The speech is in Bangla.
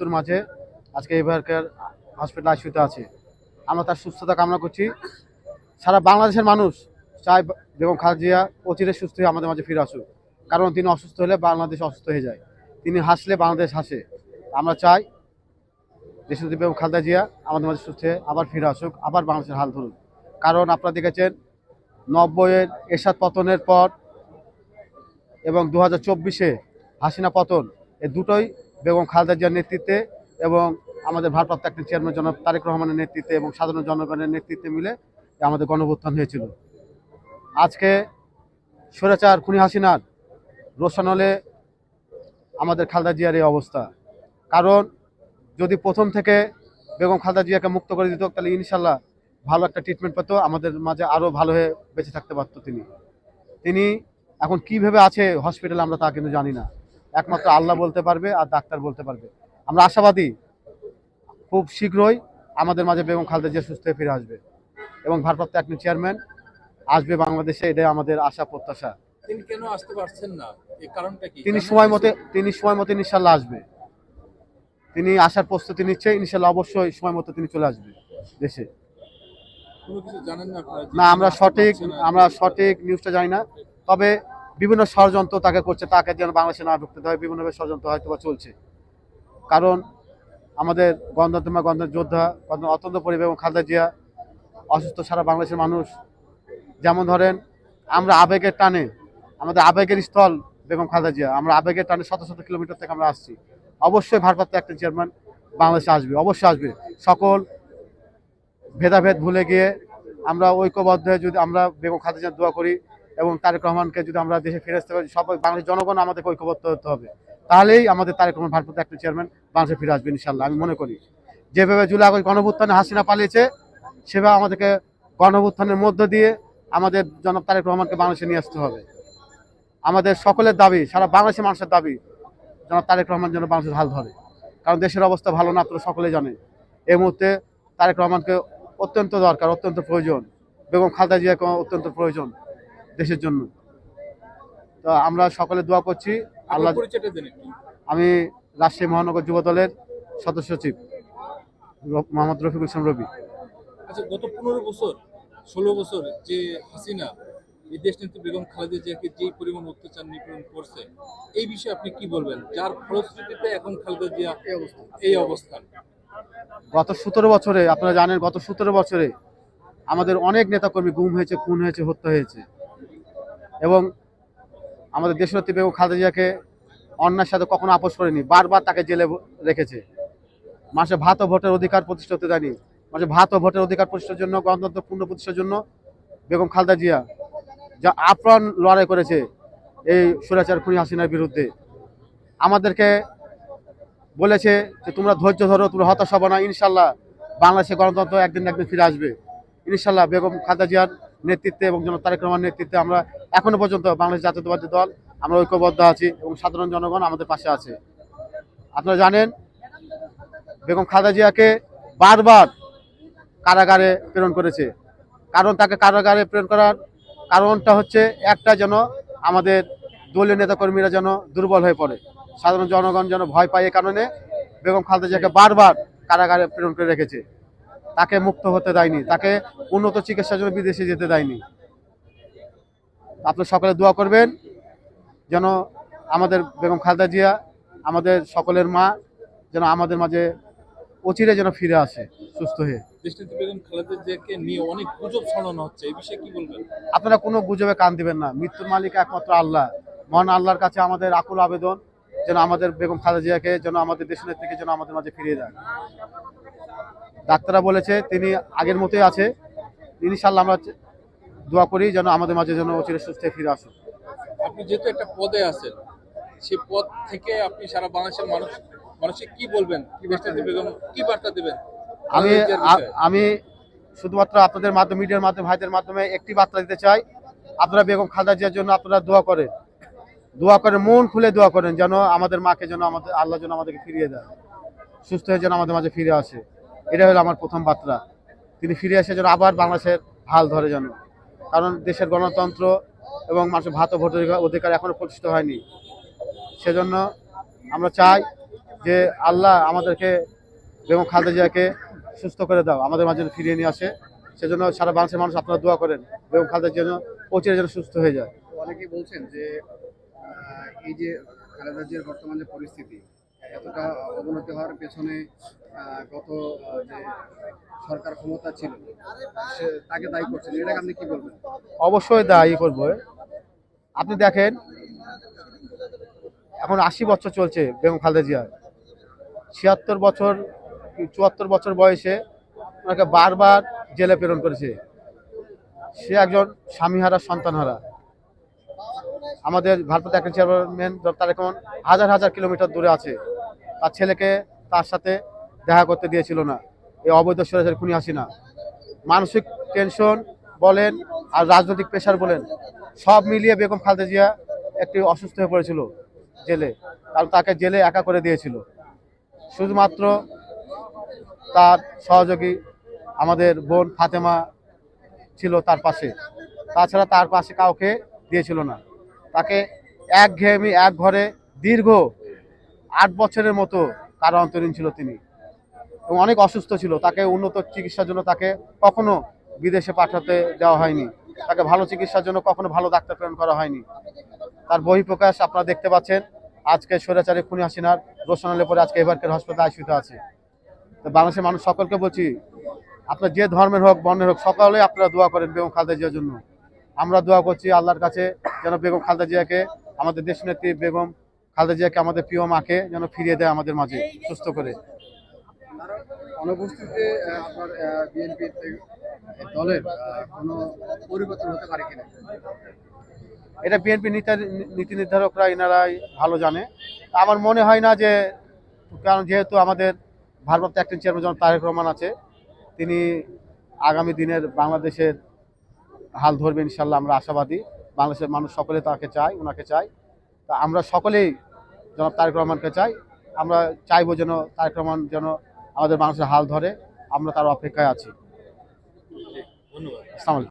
মৃত্যুর মাঝে আজকে এবারকার হসপিটাল আইসিউতে আছে। আমরা তার সুস্থতা কামনা করছি। সারা বাংলাদেশের মানুষ চায় বেগম খালেদা অচিরে সুস্থ হয়ে আমাদের মাঝে ফিরে আসুক। কারণ তিনি অসুস্থ হলে বাংলাদেশ অসুস্থ হয়ে যায়। তিনি হাসলে বাংলাদেশ হাসে। আমরা চাই দেশনেত্রী বেগম খালেদা জিয়া আমাদের মাঝে সুস্থ হয়ে আবার ফিরে আসুক, আবার বাংলাদেশের হাল ধরুক। কারণ আপনারা দেখেছেন নব্বইয়ের এরশাদ পতনের পর এবং দু হাজার চব্বিশে হাসিনা পতন, এই দুটোই বেগম খালেদা জিয়ার নেতৃত্বে এবং আমাদের ভারপ্রাপ্ত একটি চেয়ারম্যান জনাব তারেক রহমানের নেতৃত্বে এবং সাধারণ জনগণের নেতৃত্বে মিলে আমাদের গণভুত্থান হয়েছিল। আজকে স্বৈরাচার খুনি হাসিনার রোশানলে আমাদের খালেদা জিয়ার এই অবস্থা। কারণ যদি প্রথম থেকে বেগম খালেদা জিয়াকে মুক্ত করে দিত, তাহলে ইনশাল্লাহ ভালো একটা ট্রিটমেন্ট পেত, আমাদের মাঝে আরও ভালো হয়ে বেঁচে থাকতে পারত তিনি। তিনি এখন কীভাবে আছে হসপিটালে আমরা তা কিন্তু জানি না। একমাত্র আল্লাহ বলতে পারবে আর ডাক্তার বলতে পারবে। আমরা আশাবাদী খুব শীঘ্রই আমাদের মাঝে বেগম খালেদা জিয়া সুস্থ হয়ে ফিরে আসবে এবং ভারপ্রাপ্ত একজন চেয়ারম্যান আসবে বাংলাদেশে এটাই আমাদের আশা প্রত্যাশা। তিনি কেন আসতে পারছেন না? এই কারণটা কি? তিনি সময় মতে তিনি সময় মতো ইনশাল্লাহ আসবে। তিনি আসার প্রস্তুতি নিচ্ছে ইনশাল্লাহ অবশ্যই সময় মতো তিনি চলে আসবে দেশে। না আমরা সঠিক আমরা সঠিক নিউজটা জানি না। তবে বিভিন্ন ষড়যন্ত্র তাকে করছে, তাকে যেন বাংলাদেশে না ঢুকতে দেয় বিভিন্নভাবে ষড়যন্ত্র হয়তো বা চলছে। কারণ আমাদের গণতন্ত্র গণতন্ত্র যোদ্ধা গণতন্ত্র অত্যন্ত পরিবার এবং খালেদা জিয়া অসুস্থ সারা বাংলাদেশের মানুষ। যেমন ধরেন, আমরা আবেগের টানে, আমাদের আবেগের স্থল বেগম খালেদা জিয়া, আমরা আবেগের টানে শত শত কিলোমিটার থেকে আমরা আসছি। অবশ্যই ভারপ্রাপ্ত একটা চেয়ারম্যান বাংলাদেশে আসবে, অবশ্যই আসবে। সকল ভেদাভেদ ভুলে গিয়ে আমরা ঐক্যবদ্ধ যদি আমরা বেগম খালেদা জিয়ার দোয়া করি এবং তারেক রহমানকে যদি আমরা দেশে ফিরে আসতে পারি সবাই বাংলাদেশ জনগণ আমাদেরকে ঐক্যবদ্ধ হতে হবে। তাহলেই আমাদের তারেক রহমান ভারপ্রাপ্ত একটা চেয়ারম্যান বাংলাদেশে ফিরে আসবে ইনশাল্লাহ আমি মনে করি। যেভাবে জুলাই আগস্ট গণভুত্থানে হাসিনা পালিয়েছে, সেভাবে আমাদেরকে গণভুত্থানের মধ্য দিয়ে আমাদের জনাব তারেক রহমানকে বাংলাদেশে নিয়ে আসতে হবে। আমাদের সকলের দাবি, সারা বাংলাদেশের মানুষের দাবি, জনাব তারেক রহমান যেন বাংলাদেশের হাল ধরে। কারণ দেশের অবস্থা ভালো না, আপনারা সকলে জানেন। এই মুহূর্তে তারেক রহমানকে অত্যন্ত দরকার, অত্যন্ত প্রয়োজন। বেগম খালদা জিয়াকে অত্যন্ত প্রয়োজন। দেশের জন্য। তো আমরা সকলে দোয়া করছি। আল্লাহ। আমি রাজশাহী মহানগর যুব দলের সদস্য সচিব মোহাম্মদ রফিকুল ইসলাম রবি। আচ্ছা গত পনেরো বছর ষোলো বছর যে হাসিনা এই দেশ নেত্রী বেগম খালেদা জিয়াকে যে পরিমাণ অত্যাচার নিপীড়ন করছে এই বিষয়ে আপনি কি বলবেন? যার ফলশ্রুতিতে এখন খালেদা জিয়া এই অবস্থান। গত সতেরো বছরে আপনারা জানেন গত সতেরো বছরে আমাদের অনেক নেতাকর্মী গুম হয়েছে খুন হয়েছে হত্যা হয়েছে। এবং আমাদের দেশনেত্রী বেগম খালেদা জিয়াকে অন্যায়ের সাথে কখনো আপোষ করেনি, বারবার তাকে জেলে রেখেছে। মাসে ভাত ও ভোটের অধিকার প্রতিষ্ঠা হতে দেয়নি। মাসে ভাত ও ভোটের অধিকার প্রতিষ্ঠার জন্য, গণতন্ত্র পূর্ণ প্রতিষ্ঠার জন্য বেগম খালেদা জিয়া যা আপ্রাণ লড়াই করেছে এই সুরাচার খুনি হাসিনার বিরুদ্ধে। আমাদেরকে বলেছে যে, তোমরা ধৈর্য ধরো, তোমরা হতাশ হবে না। ইনশাল্লাহ বাংলাদেশে গণতন্ত্র একদিন একদিন ফিরে আসবে। ইনশাল্লাহ বেগম খালেদা জিয়ার নেতৃত্বে এবং জন তারেক রহমানের নেতৃত্বে আমরা এখনও পর্যন্ত বাংলাদেশ জাতীয়তাবাদী দল, আমরা ঐক্যবদ্ধ আছি এবং সাধারণ জনগণ আমাদের পাশে আছে। আপনারা জানেন, বেগম খালেদা জিয়াকে বারবার কারাগারে প্রেরণ করেছে। কারণ তাকে কারাগারে প্রেরণ করার কারণটা হচ্ছে একটা যেন আমাদের দলীয় নেতাকর্মীরা যেন দুর্বল হয়ে পড়ে। সাধারণ জনগণ যেন ভয় পায় এ কারণে বেগম খালেদা জিয়াকে বারবার কারাগারে প্রেরণ করে রেখেছে। তাকে মুক্ত হতে দেয়নি তাকে উন্নত চিকিৎসার জন্য বিদেশে যেতে দেয়নি। আপনি সকলে দোয়া করবেন যেন আমাদের বেগম খালেদা জিয়া আমাদের সকলের মা যেন আমাদের মাঝে অচিরে যেন ফিরে আসে সুস্থ হয়ে। দেশ নেত্রী বেগম খালেদা জিয়াকে নিয়ে অনেক গুজব ছড়ানো হচ্ছে এই বিষয়ে কি বলবেন? আপনারা কোনো গুজবে কান দিবেন না মৃত্যুর মালিক একমাত্র আল্লাহ। মহান আল্লাহর কাছে আমাদের আকুল আবেদন যেন আমাদের বেগম খালেদা জিয়াকে যেন আমাদের দেশের থেকে যেন আমাদের মাঝে ফিরিয়ে দেয় ডাক্তাররা বলেছে তিনি আগের মতোই আছে। ইনশাল্লাহ আমরা দোয়া করি যেন আমাদের মাঝে যেন অচিরে সুস্থে ফিরে আসুন আপনি যেহেতু একটা পদে আছেন সেই পদ থেকে আপনি সারা বাংলাদেশের মানুষ মানুষকে কি বলবেন? কি নেত্রী বেগম কি বার্তা দেবেন? আমি? আমি শুধুমাত্র আপনাদের মাধ্যমে মিডিয়ার মাধ্যমে ভাইদের মাধ্যমে একটি বার্তা দিতে চাই। আপনারা বেগম খালেদা জিয়ার জন্য আপনারা দোয়া করেন। দোয়া করেন মন খুলে দোয়া করেন যেন আমাদের মাকে যেন আমাদের আল্লাহ যেন আমাদেরকে ফিরিয়ে দেয়। সুস্থ হয়ে যেন আমাদের মাঝে ফিরে আসে। এটা হলো আমার প্রথম বার্তা। তিনি ফিরে এসে যেন আবার বাংলাদেশের হাল ধরে যেন। কারণ দেশের গণতন্ত্র এবং মানুষের ভাত ভোটের অধিকার এখনও প্রতিষ্ঠিত হয়নি। সেজন্য আমরা চাই যে আল্লাহ আমাদেরকে বেগম খালেদা জিয়াকে সুস্থ করে দাও, আমাদের মাঝে ফিরিয়ে নিয়ে আসে। সেজন্য সারা বাংলাদেশের মানুষ আপনারা দোয়া করেন, বেগম খালেদা যেন অচিরে যেন সুস্থ হয়ে যায়। অনেকেই বলছেন যে এই যে খালেদা জিয়ার বর্তমান যে পরিস্থিতি এতটা অবনতি হওয়ার পেছনে গত যে সরকার ক্ষমতা ছিল, সে তাকে দায়ী করছেন। এটাকে আপনি কি বলবেন? অবশ্যই দায়ী করব। আপনি দেখেন, এখন আশি বছর চলছে বেগম খালেদা জিয়া ছিয়াত্তর বছর, চুয়াত্তর বছর বয়সে ওনাকে বারবার জেলে প্রেরণ করেছে। সে একজন স্বামীহারা, সন্তানহারা। আমাদের ভারপ্রাপ্ত একটা চেয়ারম্যান তার এখন হাজার হাজার কিলোমিটার দূরে আছে। তার ছেলেকে তার সাথে দেখা করতে দিয়েছিল না। এই অবৈধ সরাসরি খুনি হাসিনা। মানসিক টেনশন বলেন আর রাজনৈতিক প্রেশার বলেন, সব মিলিয়ে বেগম খালেদা জিয়া একটি অসুস্থ হয়ে পড়েছিল জেলে। কারণ তাকে জেলে একা করে দিয়েছিল। শুধুমাত্র তার সহযোগী আমাদের বোন ফাতেমা ছিল তার পাশে। তাছাড়া তার পাশে কাউকে দিয়েছিল না। তাকে এক ঘেয়েমি এক ঘরে দীর্ঘ আট বছরের মতো কারও অন্তরীণ ছিল তিনি। এবং অনেক অসুস্থ ছিল। তাকে উন্নত চিকিৎসার জন্য তাকে কখনো বিদেশে পাঠাতে দেওয়া হয়নি। তাকে ভালো চিকিৎসার জন্য কখনো ভালো ডাক্তার প্রেরণ করা হয়নি। তার বহিঃপ্রকাশ আপনারা দেখতে পাচ্ছেন। আজকে স্বৈরাচারী খুনি হাসিনার রোশনালে পরে আজকে এবারকের হাসপাতালে আইসিউতে আছে। তো বাংলাদেশের মানুষ সকলকে বলছি, আপনার যে ধর্মের হোক, বর্ণের হোক, সকলে আপনারা দোয়া করেন বেগম খালেদা জিয়ার জন্য। আমরা দোয়া করছি আল্লাহর কাছে যেন বেগম খালেদা জিয়াকে আমাদের দেশ নেত্রী বেগম খালেদা জিয়াকে আমাদের প্রিয় মাকে যেন ফিরিয়ে দেয় আমাদের মাঝে সুস্থ করে। অনুপস্থিতিতে আপনার বিএনপি দলের কোনো পরিবর্তন হতে পারে কিনা? এটা বিএনপি নীতি নির্ধারকরা এনারাই ভালো জানে। আমার মনে হয় না যে কারণ যেহেতু আমাদের ভারপ্রাপ্ত একজন চেয়ারম্যান যেমন তারেক রহমান আছে তিনি আগামী দিনের বাংলাদেশের হাল ধরবে ইনশাল্লাহ আমরা আশাবাদী। বাংলাদেশের মানুষ সকলে তাকে চায় ওনাকে চায়। তা আমরা সকলেই যেন তারেক রহমানকে চাই। আমরা চাইব যেন তারেক রহমান যেন আমাদের মানুষের হাল ধরে। আমরা তার অপেক্ষায় আছি। ধন্যবাদ।